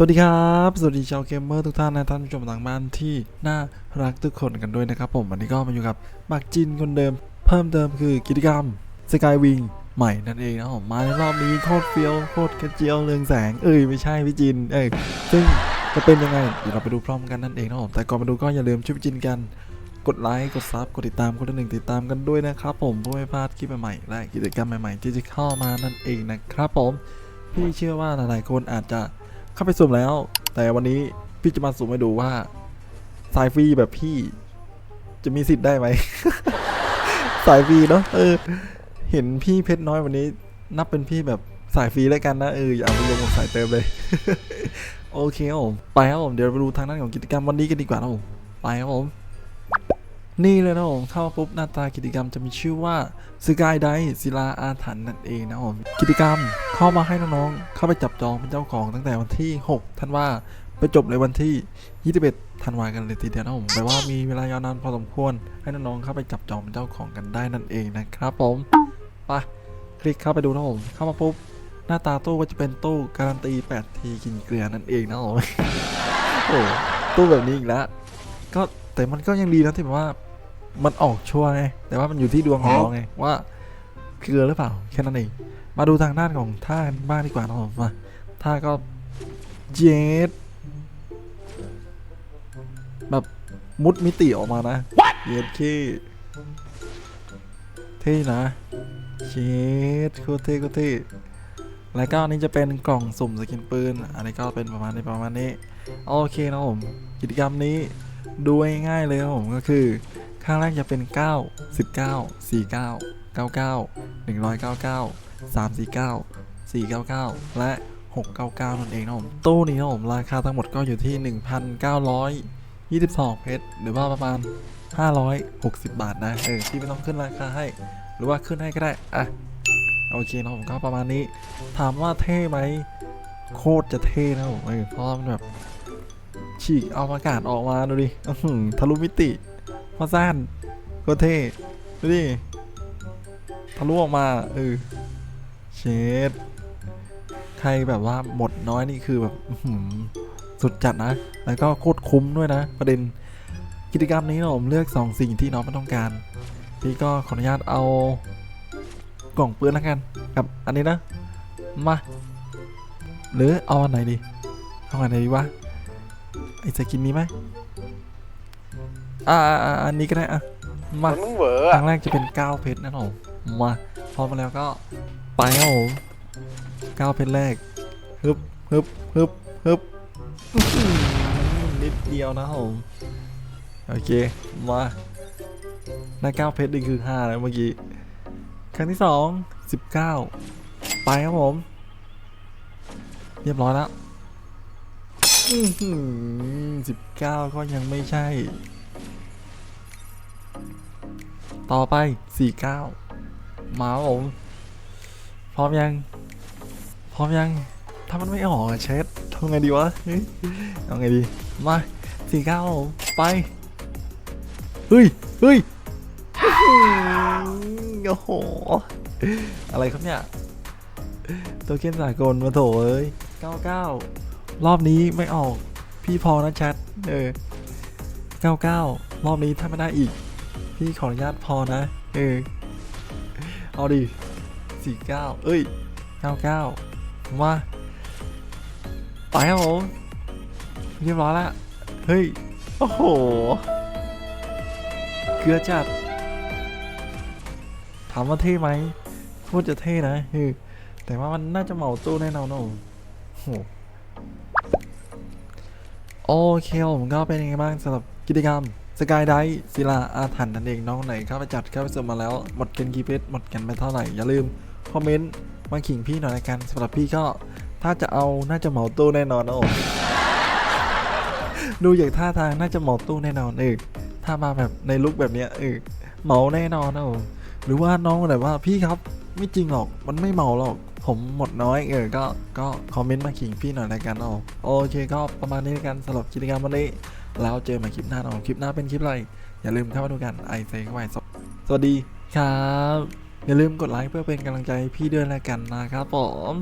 สวัสดีครับ สวัสดีชาวเกมเมอร์ทุกท่านนะท่านผู้ชมทางบ้านที่น่ารักทุกคนกันด้วยนะครับผมวันนี้ก็มาอยู่กับบักจินคนเดิม เพิ่มเติมคือกิจกรรมสกายวิงใหม่นั่นเองนะครับผมมาในรอบนี้โคตรเฟี้ยวโคตรกระเจียวเรืองแสงเอ้ยไม่ใช่พี่จินเอ้ยซึ่งจะเป็นยังไงเดี๋ยวเราไปดูพร้อมกันนั่นเองนะครับผมแต่ก่อนไปดูก็อย่าลืมช่วยพี่จินกันกดไลค์กดซับกดติดตามกดหนึ่งติดตามกันด้วยนะครับผมเพื่อไม่พลาดคลิปใหม่ๆและกิจกรรมใหม่ๆที่จะเข้ามานั่นเองนะครับผมพี่เชื่อว่าหลายๆคนอาจจะ เข้าไปสุ่มแล้ว แต่วันนี้พี่จะมาสุ่มให้ดูว่าสายฟรีแบบพี่จะมีสิทธิ์ได้ไหม สายฟรีเนาะเออ เห็นพี่เพชรน้อยวันนี้ นับเป็นพี่แบบสายฟรีแล้วกันนะเอออย่าเอาไปลงกับสายเติมเลย โอเคครับผมไปครับผมเดี๋ยวไปดูทางด้านของกิจกรรมวันนี้กันดีกว่านะผมไปครับผม นี่เลยนะผมเข้าปุ๊บหน้าตากิจกรรมจะมีชื่อว่าสกายไดศิลาอาถรรพ์นั่นเองนะผมกิจกรรมเข้ามาให้น้องๆเข้าไปจับจองเป็นเจ้าของตั้งแต่วันที่ 6 ธันวาไปจบในวันที่ 21 ธันวากันเลยทีเดียวนะผมแปลว่ามีเวลายาวนานพอสมควร ให้น้องๆเข้าไปจับจองเป็นเจ้าของกันได้นั่นเองนะครับผมไปคลิกเข้าไปดูนะผมเข้ามาปุ๊บหน้าตาตู้ก็จะเป็นตู้การันตี 8 ทีกินเกลือนั่นเองนะผมโอ้ตู้แบบนี้อีกแล้วก็แต่มันก็ยังดีนะที่แบบว่า มันออกชัวร์ไงแต่ว่ามันอยู่ที่ดวงของเราไงว่าเกลือหรือเปล่าแค่นั้นเองมาดูทางด้านของท่ากันบ้างดีกว่านะผมมาท่าก็เจ็ดแบบมุดมิติออกมานะเย็ดขี้เท่นะเช็ดโคตรเท่โคตรเท่แล้วก็อันนี้จะเป็นกล่องสุ่มสกินปืน อันนี้ก็เป็นประมาณนี้ประมาณนี้ โอเคนะผม กิจกรรมนี้ดูง่ายๆเลยครับผมก็คือ ข้างแรกจะเป็น 9 19 49 99 199 349 499 และ 699 นั่นเองนะผม ตู้นี้นะผม ราคาทั้งหมดก็อยู่ที่ 1,922 เพชร หรือว่าประมาณ 560 บาทนะ เออ ที่ไม่ต้องขึ้นราคาให้ หรือว่าขึ้นให้ก็ได้ อะ โอเคนะผมก็ประมาณนี้ ถามว่าเท่ไหม โคตรจะเท่นะผมเออเพราะมันแบบฉีกเอาอากาศออกมาดูดิทะลุมิติ พอซ่านก็เท่ดูดิทะลุออกมาเออเชดใครแบบว่าหมดน้อยนี่คือแบบสุดจัดนะ แล้วก็โคตรคุ้มด้วยนะ ประเด็นกิจกรรมนี้นะผมเลือก 2 สิ่งที่น้องไม่ต้องการ พี่ก็ขออนุญาตเอากล่องปืนแล้วกัน กับอันนี้นะ มา หรือเอาอันไหนดี เอาอันไหนดีวะ ไอ้สกินนี้ไหม อ่าอ่าอ่าอันนี้ก็ได้อะมามันมึงเหวอคอะรั้งแรกจะเป็น9เพชรนะผมมาพร้อมมาแล้วก็ไปครับผม9เพชรแรกฮึบฮึบฮึบฮึบอื้อหือนิดเดียวนะผมโอเคมาหน้า9เพชรนี่คือ5แล้วเมื่อกี้ครั้งที่2 19ไปครับผม เรียบร้อยแล้วสิบเก้าก็ยังไม่ใช่ ต่อไปสี่เก้ามาผมพร้อมยัง พร้อมยัง ถ้ามันไม่ออกอะเชดทำไงดีวะเอาไงดี มาสี่เก้าผมไป เฮ้ยเฮ้ยโอ้โห อะไรครับเนี่ย ตัวเกนสากลมาโถเอ้ยเก้าเก้ารอบนี้ไม่ออก พี่พอนะแชท เออ 99 รอบนี้ถ้าไม่ได้อีก พี่ขออนุญาตพอนะ เออ เอาดิ49เก้าเอ้ย99มาไปครับผมเรียบร้อยแล้วเฮ้ย โอ้โห เกลือจัด ถามว่าเท่ไหมโคตรจะเท่นะเออแต่ว่ามันน่าจะเหมาตู้แน่นอนนะผมโอ้โอเคผมก็เป็นยังไงบ้างสำหรับกิจกรรม สกายไดศิลาอาถรรพ์นั่นเองน้องไหนเข้าไปจัดเข้าไปสมมาแล้ว หมดกันกี่เพชรหมดกันไปเท่าไหร่ อย่าลืม คอมเมนต์ มาขิงพี่หน่อยละกันสำหรับพี่ก็ถ้าจะเอาน่าจะเหมาตู้แน่นอนนะโอ้ดูอย่างท่าทางน่าจะเหมาตู้แน่นอนเออถ้ามาแบบในลุคแบบเนี้ยเออเหมาแน่นอนนะโอ้หรือว่าน้องแบบว่าพี่ครับไม่จริงหรอกมันไม่เหมาหรอกผมหมดน้อยเออก็ก็คอมเมนต์มาขิงพี่หน่อยละกันเอาโอเคก็ประมาณนี้ละกันสำหรับกิจกรรมวันนี้ แล้วเจอกันใหม่คลิปหน้าเนาะคลิปหน้าเป็นคลิปอะไร อย่าลืมเข้ามาดูกันไอเซเข้าไปสวัสดีครับ อย่าลืมกดไลค์เพื่อเป็นกำลังใจให้พี่ด้วยละกันนะครับผม